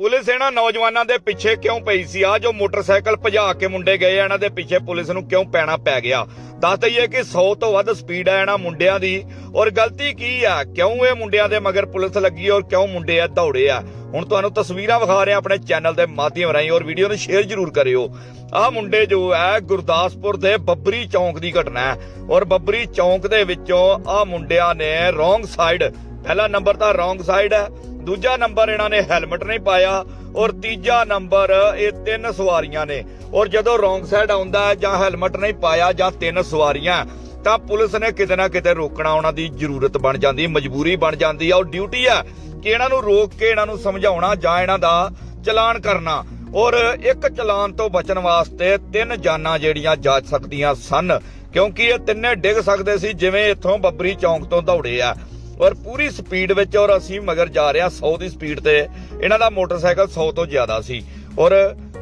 Police ਇਹਨਾਂ ਨੌਜਵਾਨਾਂ ਦੇ ਪਿੱਛੇ ਕਿਉਂ ਪਈ ਸੀ? ਆ ਜੋ ਮੋਟਰਸਾਈਕਲ ਭਜਾ ਕੇ ਮੁੰਡੇ ਗਏ ਇਹਨਾਂ ਦੇ ਪਿੱਛੇ ਪੁਲਿਸ ਨੂੰ ਕਿਉਂ ਪੈਣਾ ਪੈ ਗਿਆ? ਦੱਸ ਦਈਏ ਕਿ 100 ਤੋਂ ਵੱਧ ਸਪੀਡ ਹੈ ਇਹਨਾਂ ਮੁੰਡਿਆਂ ਦੀ। ਔਰ ਗਲਤੀ ਕੀ ਆ? ਕਿਉਂ ਇਹ ਮੁੰਡਿਆਂ ਦੇ ਮਗਰ ਪੁਲਿਸ ਲੱਗੀ ਔਰ ਕਿਉਂ ਮੁੰਡੇ ਆ ਦੌੜੇ ਆ? ਹੁਣ ਤੁਹਾਨੂੰ ਤਸਵੀਰਾਂ ਵਿਖਾ ਰਹੇ ਆਪਣੇ ਚੈਨਲ ਦੇ ਮਾਧਿਅਮ ਰਾਹੀਂ ਔਰ ਵੀਡੀਓ ਨੂੰ ਸ਼ੇਅਰ ਜ਼ਰੂਰ ਕਰਿਓ। ਆਹ ਮੁੰਡੇ ਜੋ ਹੈ ਗੁਰਦਾਸਪੁਰ ਦੇ ਬੱਬਰੀ ਚੌਂਕ ਦੀ ਘਟਨਾ ਹੈ। ਔਰ ਬੱਬਰੀ ਚੌਂਕ ਦੇ ਵਿੱਚੋਂ ਆਹ ਮੁੰਡਿਆਂ ਨੇ ਰੋਂਗ ਸਾਈਡ ਪਹਿਲਾ ਨੰਬਰ ਤਾਂ ਰੋਂਗ ਸਾਈਡ ਹੈ, ਦੂਜਾ ਨੰਬਰ ਇਹਨਾਂ ਨੇ ਹੈਲਮਟ ਨਹੀਂ ਪਾਇਆ, ਔਰ ਤੀਜਾ ਨੰਬਰ ਇਹ ਤਿੰਨ ਸਵਾਰੀਆਂ ਨੇ। ਔਰ ਜਦੋਂ ਰੋਂਗ ਸਾਈਡ ਆਉਂਦਾ ਹੈ ਜਾਂ ਹੈਲਮਟ ਨਹੀਂ ਪਾਇਆ ਜਾਂ ਤਿੰਨ ਸਵਾਰੀਆਂ ਤਾਂ ਪੁਲਿਸ ਨੇ ਕਿਤੇ ਨਾ ਕਿਤੇ ਰੋਕਣਾ ਉਹਨਾਂ ਦੀ ਜ਼ਰੂਰਤ ਬਣ ਜਾਂਦੀ, ਮਜਬੂਰੀ ਬਣ ਜਾਂਦੀ ਆ ਔਰ ਡਿਊਟੀ ਆ ਕਿ ਇਹਨਾਂ ਨੂੰ ਰੋਕ ਕੇ ਇਹਨਾਂ ਨੂੰ ਸਮਝਾਉਣਾ ਜਾਂ ਇਹਨਾਂ ਦਾ ਚਲਾਨ ਕਰਨਾ। ਔਰ ਇੱਕ ਚਲਾਨ ਤੋਂ ਬਚਣ ਵਾਸਤੇ ਤਿੰਨ ਜਾਨਾਂ ਜਿਹੜੀਆਂ ਜਾ ਸਕਦੀਆਂ ਸਨ, ਕਿਉਂਕਿ ਇਹ ਤਿੰਨੇ ਡਿੱਗ ਸਕਦੇ ਸੀ, ਜਿਵੇਂ ਇੱਥੋਂ ਬੱਬਰੀ ਚੌਂਕ ਤੋਂ ਦੌੜੇ ਆ। ਔਰ ਪੂਰੀ ਸਪੀਡ ਵਿੱਚ ਔਰ ਅਸੀਂ ਮਗਰ ਜਾ ਰਹੇ ਹਾਂ 100 ਦੀ ਸਪੀਡ ਤੇ। ਇਹਨਾਂ ਦਾ ਮੋਟਰਸਾਈਕਲ 100 ਤੋਂ ਜ਼ਿਆਦਾ ਸੀ। ਔਰ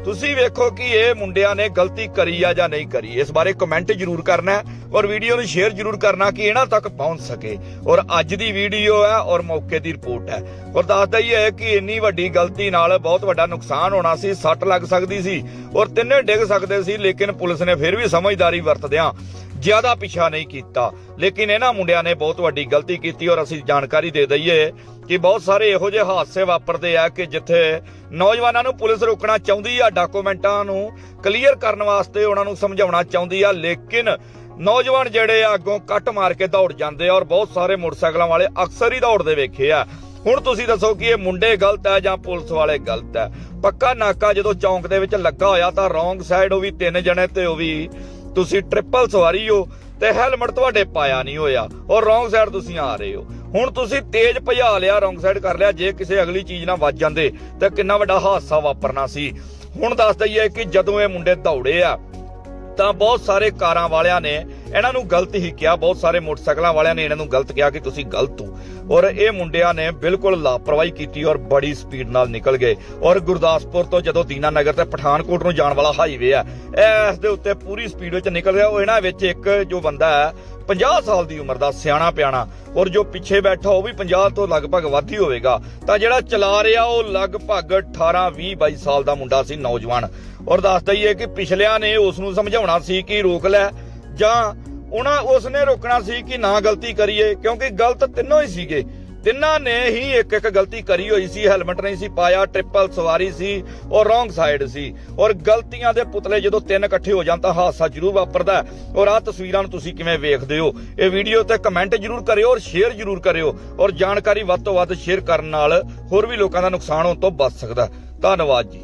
ਤੁਸੀਂ ਵੇਖੋ ਕਿ ਇਹ ਮੁੰਡਿਆਂ ਨੇ ਗਲਤੀ ਕਰੀ ਆ ਜਾਂ ਨਹੀਂ ਕਰੀ। ਇਸ ਬਾਰੇ ਕਮੈਂਟ ਜ਼ਰੂਰ ਕਰਨਾ ਔਰ ਵੀਡੀਓ ਨੂੰ ਸ਼ੇਅਰ ਜ਼ਰੂਰ ਕਰਨਾ ਕਿ ਇਹਨਾਂ ਤੱਕ ਪਹੁੰਚ ਸਕੇ। ਔਰ ਅੱਜ ਦੀ ਵੀਡੀਓ ਹੈ ਔਰ ਮੌਕੇ ਦੀ ਰਿਪੋਰਟ ਹੈ। ਔਰ ਦੱਸਦਾ ਹੀ ਹੈ ਕਿ ਇੰਨੀ ਵੱਡੀ ਗਲਤੀ ਨਾਲ ਬਹੁਤ ਵੱਡਾ ਨੁਕਸਾਨ ਹੋਣਾ ਸੀ, ਸੱਟ ਲੱਗ ਸਕਦੀ ਸੀ ਔਰ ਤਿੰਨੇ ਡਿੱਗ ਸਕਦੇ ਸੀ, ਲੇਕਿਨ ਪੁਲਿਸ ਨੇ ਫਿਰ ਵੀ ਸਮਝਦਾਰੀ ਵਰਤਦਿਆਂ ਜ਼ਿਆਦਾ ਪਿੱਛਾ ਨਹੀਂ ਕੀਤਾ। ਲੇਕਿਨ ਇਹਨਾਂ ਮੁੰਡਿਆਂ ਨੇ ਬਹੁਤ ਵੱਡੀ ਗਲਤੀ ਕੀਤੀ ਔਰ ਅਸੀਂ ਜਾਣਕਾਰੀ ਦੇ ਦਈਏ ਕਿ ਬਹੁਤ ਸਾਰੇ ਇਹੋ ਜਿਹੇ ਹਾਦਸੇ ਵਾਪਰਦੇ ਆ ਕਿ ਜਿੱਥੇ ਨੌਜਵਾਨਾਂ ਨੂੰ ਪੁਲਿਸ ਰੋਕਣਾ ਚਾਹੁੰਦੀ ਆ, ਡਾਕੂਮੈਂਟਾਂ ਨੂੰ ਕਲੀਅਰ ਕਰਨ ਵਾਸਤੇ ਉਹਨਾਂ ਨੂੰ ਸਮਝਾਉਣਾ ਚਾਹੁੰਦੀ ਆ, ਲੇਕਿਨ ਨੌਜਵਾਨ ਜਿਹੜੇ ਆ, ਅੱਗੋਂ ਕੱਟ ਮਾਰ ਕੇ ਦੌੜ ਜਾਂਦੇ ਆ ਔਰ ਬਹੁਤ ਸਾਰੇ ਮੋਟਰਸਾਈਕਲਾਂ ਵਾਲੇ ਅਕਸਰ ਹੀ ਦੌੜਦੇ ਵੇਖੇ ਆ। ਹੁਣ ਤੁਸੀਂ ਦੱਸੋ ਕਿ ਇਹ ਮੁੰਡੇ ਗਲਤ ਹੈ ਜਾਂ ਪੁਲਿਸ ਵਾਲੇ ਗਲਤ ਹੈ ਪੱਕਾ ਨਾਕਾ ਜਦੋਂ ਚੌਂਕ ਦੇ ਵਿੱਚ ਲੱਗਾ ਹੋਇਆ ਤਾਂ ਰੋਂਗ ਸਾਈਡ ਉਹ ਵੀ ਤਿੰਨ ਜਣੇ ਤੇ ਉਹ ਵੀ ਤੁਸੀਂ ਟ੍ਰਿਪਲ ਸਵਾਰੀ ਹੋ ਤੇ ਹੈਲਮਟ ਤੁਹਾਡੇ ਪਾਇਆ ਨਹੀਂ ਹੋਇਆ ਔਰ ਰੋਂਗ ਸਾਈਡ ਤੁਸੀਂ ਆ ਰਹੇ ਹੋ। ਹੁਣ ਤੁਸੀਂ ਤੇਜ਼ ਭਜਾ ਲਿਆ, ਰੋਂਗ ਸਾਈਡ ਕਰ ਲਿਆ, ਜੇ ਕਿਸੇ ਅਗਲੀ ਚੀਜ਼ ਨਾਲ ਵੱਜ ਜਾਂਦੇ, ਤਾਂ ਕਿੰਨਾ ਵੱਡਾ ਹਾਦਸਾ ਵਾਪਰਨਾ ਸੀ। ਹੁਣ ਦੱਸ ਦਈਏ ਕਿ ਜਦੋਂ ਇਹ ਮੁੰਡੇ ਦੌੜੇ ਆ, ਤਾਂ ਬਹੁਤ ਸਾਰੇ ਕਾਰਾਂ ਵਾਲਿਆਂ ਨੇ ਇਹਨਾਂ ਨੂੰ ਗਲਤ ਹੀ ਕਿਹਾ। ਬਹੁਤ ਸਾਰੇ ਮੋਟਰਸਾਈਕਲਾਂ ਵਾਲਿਆਂ ਨੇ ਇਹਨਾਂ ਨੂੰ ਗਲਤ ਕਿਹਾ ਕਿ ਤੁਸੀਂ ਗਲਤ ਹੋ। ਔਰ ਇਹ ਮੁੰਡਿਆਂ ਨੇ ਬਿਲਕੁਲ ਲਾਪਰਵਾਹੀ ਕੀਤੀ ਔਰ ਬੜੀ ਸਪੀਡ ਨਾਲ ਨਿਕਲ ਗਏ। ਔਰ ਗੁਰਦਾਸਪੁਰ ਤੋਂ ਜਦੋਂ ਦੀਨਾ ਨਗਰ ਤੇ ਪਠਾਨਕੋਟ ਨੂੰ ਜਾਣ ਵਾਲਾ ਹਾਈਵੇ ਆ ਇਸ ਦੇ ਉੱਤੇ ਪੂਰੀ ਸਪੀਡ ਵਿੱਚ ਨਿਕਲ ਰਿਹਾ। ਉਹ ਇਹਨਾਂ ਵਿੱਚ ਇੱਕ ਜੋ ਬੰਦਾ ਹੈ 50 ਸਾਲ ਦੀ ਉਮਰ ਦਾ, ਸਿਆਣਾ ਪਿਆਣਾ। ਔਰ ਜੋ ਪਿੱਛੇ ਬੈਠਾ, ਉਹ ਵੀ 50 ਤੋਂ ਲਗਭਗ ਵੱਧ ਹੀ ਹੋਵੇਗਾ। ਤਾਂ ਜਿਹੜਾ ਚਲਾ ਰਿਹਾ, ਉਹ ਲਗਭਗ 18 20 22 ਸਾਲ ਦਾ ਮੁੰਡਾ ਸੀ, ਨੌਜਵਾਨ। ਔਰ ਦੱਸਦਾ ਹੀ ਹੈ ਕਿ ਪਿਛਲਿਆਂ ਨੇ ਉਸ ਨੂੰ ਸਮਝਾਉਣਾ ਸੀ ਕਿ ਰੋਕ ਲੈ। ਜਾਂ ਉਹਨਾਂ ਉਸਨੇ ਰੋਕਣਾ ਸੀ ਕਿ ਨਾ ਗਲਤੀ ਕਰੀਏ, ਕਿਉਂਕਿ ਗਲਤ ਤਿੰਨੋਂ ਹੀ ਸੀਗੇ। ਤਿੰਨਾਂ ਨੇ ਹੀ ਇੱਕ ਇੱਕ ਗਲਤੀ ਕਰੀ ਹੋਈ ਸੀ, ਹੈਲਮਟ ਨਹੀਂ ਸੀ ਪਾਇਆ, ਟ੍ਰਿਪਲ ਸਵਾਰੀ ਸੀ ਔਰ ਰੋਂਗ ਸਾਈਡ ਸੀ। ਔਰ ਗਲਤੀਆਂ ਦੇ ਪੁਤਲੇ ਜਦੋਂ ਤਿੰਨ ਇਕੱਠੇ ਹੋ ਜਾਣ ਤਾਂ ਹਾਦਸਾ ਜ਼ਰੂਰ ਵਾਪਰਦਾ ਔਰ ਆਹ ਤਸਵੀਰਾਂ ਨੂੰ ਤੁਸੀਂ ਕਿਵੇਂ ਵੇਖਦੇ ਹੋ? ਇਹ ਵੀਡੀਓ ਤੇ ਕਮੈਂਟ ਜ਼ਰੂਰ ਕਰਿਓ ਔਰ ਸ਼ੇਅਰ ਜ਼ਰੂਰ ਕਰਿਓ। ਔਰ ਜਾਣਕਾਰੀ ਵੱਧ ਤੋਂ ਵੱਧ ਸ਼ੇਅਰ ਕਰਨ ਨਾਲ ਹੋਰ ਵੀ ਲੋਕਾਂ ਦਾ ਨੁਕਸਾਨ ਹੋਣ ਤੋਂ ਬਚ ਸਕਦਾ ਧੰਨਵਾਦ ਜੀ।